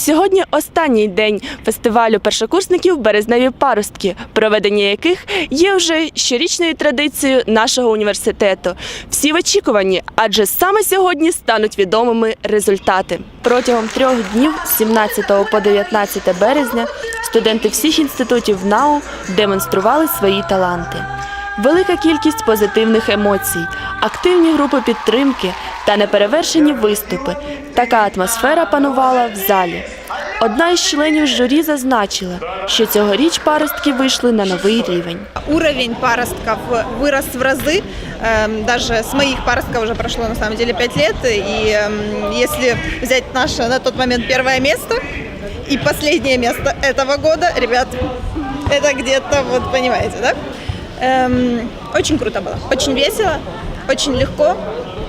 Сьогодні останній день фестивалю першокурсників Березневі паростки, проведення яких є вже щорічною традицією нашого університету. Всі в очікуванні, адже саме сьогодні стануть відомими результати. Протягом трьох днів, з 17 по 19 березня, студенти всіх інститутів НАУ демонстрували свої таланти Велика кількість позитивних емоцій, активні групи підтримки та неперевершені виступи. Така атмосфера панувала в залі. Одна із членів журі зазначила, що цьогоріч паростки вийшли на новий рівень. Уровень паростков вырос в разы. Эм, Даже с моих паростков уже прошло на самом деле 5 лет. И эм, если взять наше на тот момент первое место и последнее место этого года, ребят, это где-то, вот понимаете, да? Эм, Очень круто было, очень весело, очень легко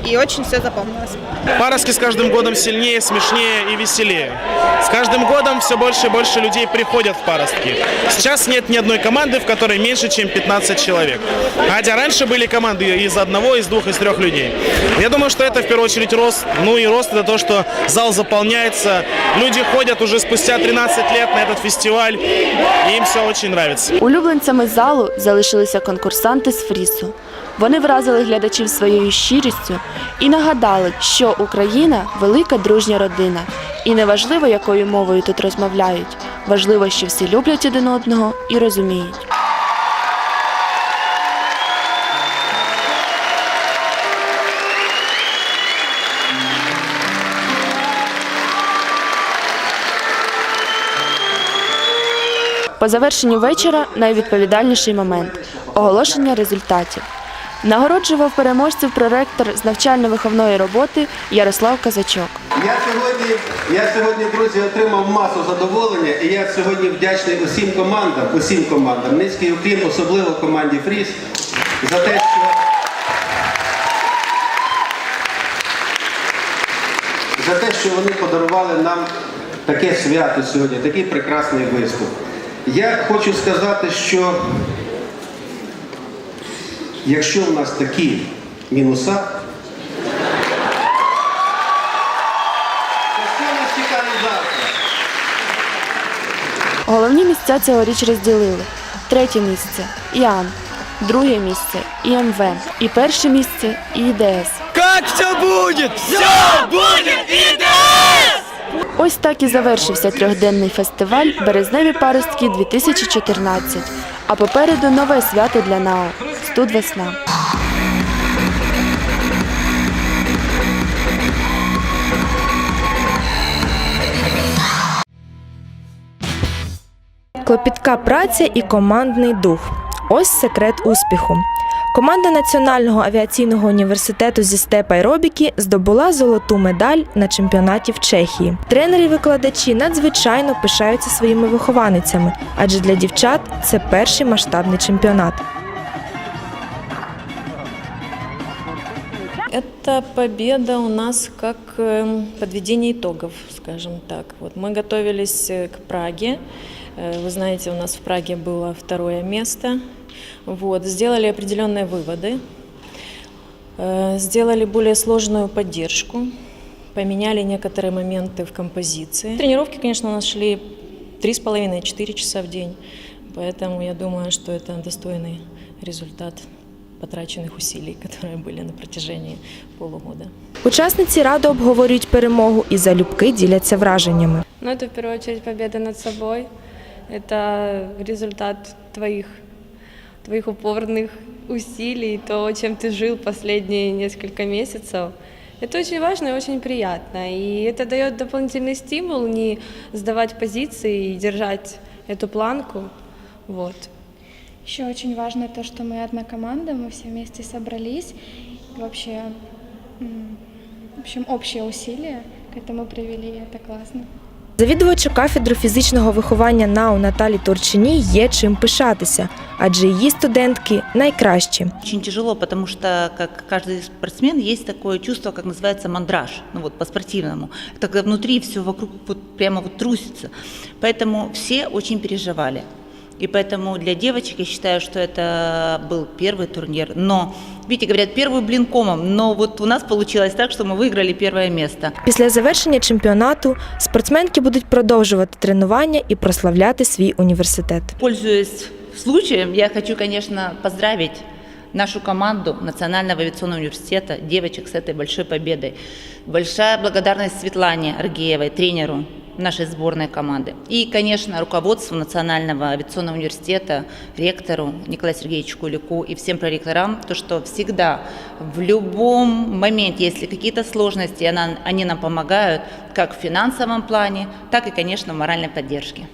и очень все запомнилось. Пароски с каждым годом сильнее, смешнее и веселее. С каждым годом все больше и больше людей приходят в паростки. Сейчас нет ни одной команды, в которой меньше, чем 15 человек. Хотя раньше были команды из одного, из двух, из трех людей. Я думаю, что это в первую очередь рост. Ну и рост это то, что зал заполняется. Люди ходят уже спустя 13 лет на этот фестиваль. И им все очень нравится. Улюбленцями залу залишилися конкурсанти з фрісу. Вони вразили глядачів своєю щирістю і нагадали, що Україна велика дружня родина, і неважливо, якою мовою тут розмовляють. Важливо, що всі люблять один одного і розуміють. По завершенню вечора найвідповідальніший момент оголошення результатів. Нагороджував переможців проректор з навчально-виховної роботи Ярослав Казачок. Я сьогодні, я сьогодні, друзі, отримав масу задоволення, і я сьогодні вдячний усім командам, усім командам, низький уклін, особливо команді Фріс, за те, що за те, що вони подарували нам таке свято сьогодні, такий прекрасний виступ. Я хочу сказати, що якщо в нас такі мінуса, то що нас чекає завтра? Головні місця цьогоріч розділили. Третє місце ІАН, друге місце ІМВ і перше місце ІДС. Как все будет? Все будет Ось так і завершився трьохденний фестиваль Березневі паростки 2014. А попереду нове свято для НАО Студ весна. Клопітка праця і командний дух. Ось секрет успіху. Команда Національного авіаційного університету зі степ аеробіки здобула золоту медаль на чемпіонаті в Чехії. Тренери і викладачі надзвичайно пишаються своїми вихованицями, адже для дівчат це перший масштабний чемпіонат. Это победа у нас как эм, подведение итогов, скажем так. Вот мы готовились э, к Праге. Э, Вы знаете, у нас в Праге было второе место. Вот, сделали определенные выводы, э, сделали более сложную поддержку, поменяли некоторые моменты в композиции. Тренировки, конечно, у нас шли 3,5-4 часа в день, поэтому я думаю, что это достойный результат потраченных усилий, которые были на протяжении полугода. Учасниці радо обговорюють перемогу і залюбки діляться враженнями. Ну, это в первую очередь победа над собой. Это результат твоих, твоих упорных усилий, то, чем ты жил последние несколько месяцев. Это очень важно и очень приятно. И это дает дополнительный стимул не сдавать позиции и держать эту планку. Вот. Еще очень важно то, что мы одна команда, мы все вместе собрались. И вообще, м, в общем, общие усилия к этому привели, и это классно. Завідувачу кафедру фізичного виховання НАУ Наталі Турчині є чим пишатися, адже її студентки найкращі. Очень тяжело, потому что, как каждый спортсмен, есть такое чувство, как называется мандраж, ну вот по-спортивному. Это когда внутри все вокруг вот прямо вот трусится. Поэтому все очень переживали. И поэтому для девочек я считаю, что это был первый турнир. Но, видите, говорят, первый блин комом. Но вот у нас получилось так, что мы выиграли первое место. Після завершення чемпіонату спортсменки будуть продовжувати тренування і прославляти свій університет. Пользуясь случаем, я хочу, конечно, поздравить нашу команду Национального авиационного университета, девочек с этой большой победой. Большая благодарность Светлане Аргеевой, тренеру нашей сборной команды. И, конечно, руководству Национального авиационного университета, ректору Николаю Сергеевичу Кулику и всем проректорам, то, что всегда, в любом моменте, если какие-то сложности, она- они нам помогают как в финансовом плане, так и, конечно, в моральной поддержке.